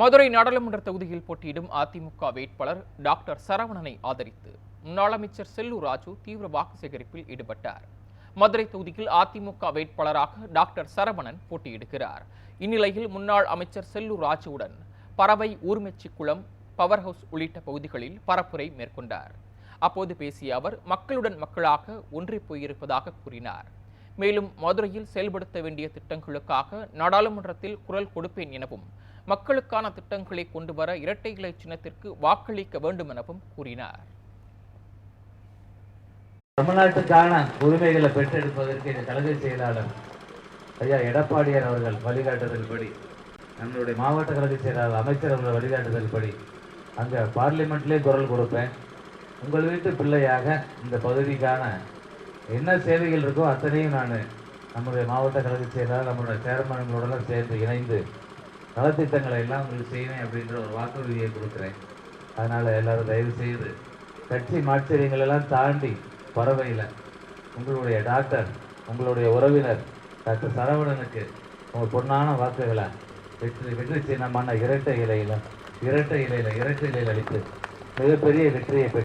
மதுரை நாடாளுமன்ற தொகுதியில் போட்டியிடும் அதிமுக வேட்பாளர் டாக்டர் சரவணனை ஆதரித்து முன்னாள் அமைச்சர் செல்லூர் ராஜு தீவிர வாக்கு சேகரிப்பில் ஈடுபட்டார். மதுரை தொகுதியில் அதிமுக வேட்பாளராக டாக்டர் சரவணன் போட்டியிடுகிறார். இந்நிலையில் முன்னாள் அமைச்சர் செல்லூர் ராஜுவுடன் பறவை ஊர்மெச்சிக்குளம் பவர் ஹவுஸ் உள்ளிட்ட பகுதிகளில் பரப்புரை மேற்கொண்டார். அப்போது பேசிய அவர் மக்களுடன் மக்களாக ஒன்றி போயிருப்பதாக கூறினார். மேலும் மதுரையில் செயல்படுத்த வேண்டிய திட்டங்களுக்காக நாடாளுமன்றத்தில் குரல் கொடுப்பேன் எனவும் மக்களுக்கான திட்டங்களை கொண்டு வர இரட்டை இலை சின்னத்திற்கு வாக்களிக்க வேண்டும் எனவும் கூறினார். தமிழ்நாட்டுக்கான உரிமைகளை பெற்றெடுப்பதற்கு இந்த கழக செயலாளர் ஐயா எடப்பாடியார் அவர்கள் வழிகாட்டுதல்படி நம்மளுடைய மாவட்ட கழக செயலாளர் அமைச்சர் அவர்கள் வழிகாட்டுதல்படி அங்கே பார்லிமெண்ட்லேயே குரல் கொடுப்பேன். உங்கள் வீட்டு பிள்ளையாக இந்த பகுதிக்கான என்ன சேவைகள் இருக்கோ அத்தனையும் நான் நம்முடைய மாவட்ட கழக செயலாளர் நம்மளுடைய சேர்மன்களோடலாம் சேர்ந்து இணைந்து நலத்திட்டங்களை எல்லாம் உங்களுக்கு செய்வேன் அப்படின்ற ஒரு வாக்குறுதியை கொடுக்குறேன். அதனால் எல்லாரும் தயவு செய்து கட்சி மாச்சரியங்களெல்லாம் தாண்டி பறவையில் உங்களுடைய டாக்டர் உங்களுடைய உறவினர் டாக்டர் சரவணனுக்கு உங்கள் பொன்னான வாக்குகளை வெற்றி வெற்றி சின்னமான இரட்டை இலையில் இரட்டை இலையில் இரட்டை இலையில் அளித்து மிகப்பெரிய வெற்றியை பெற்று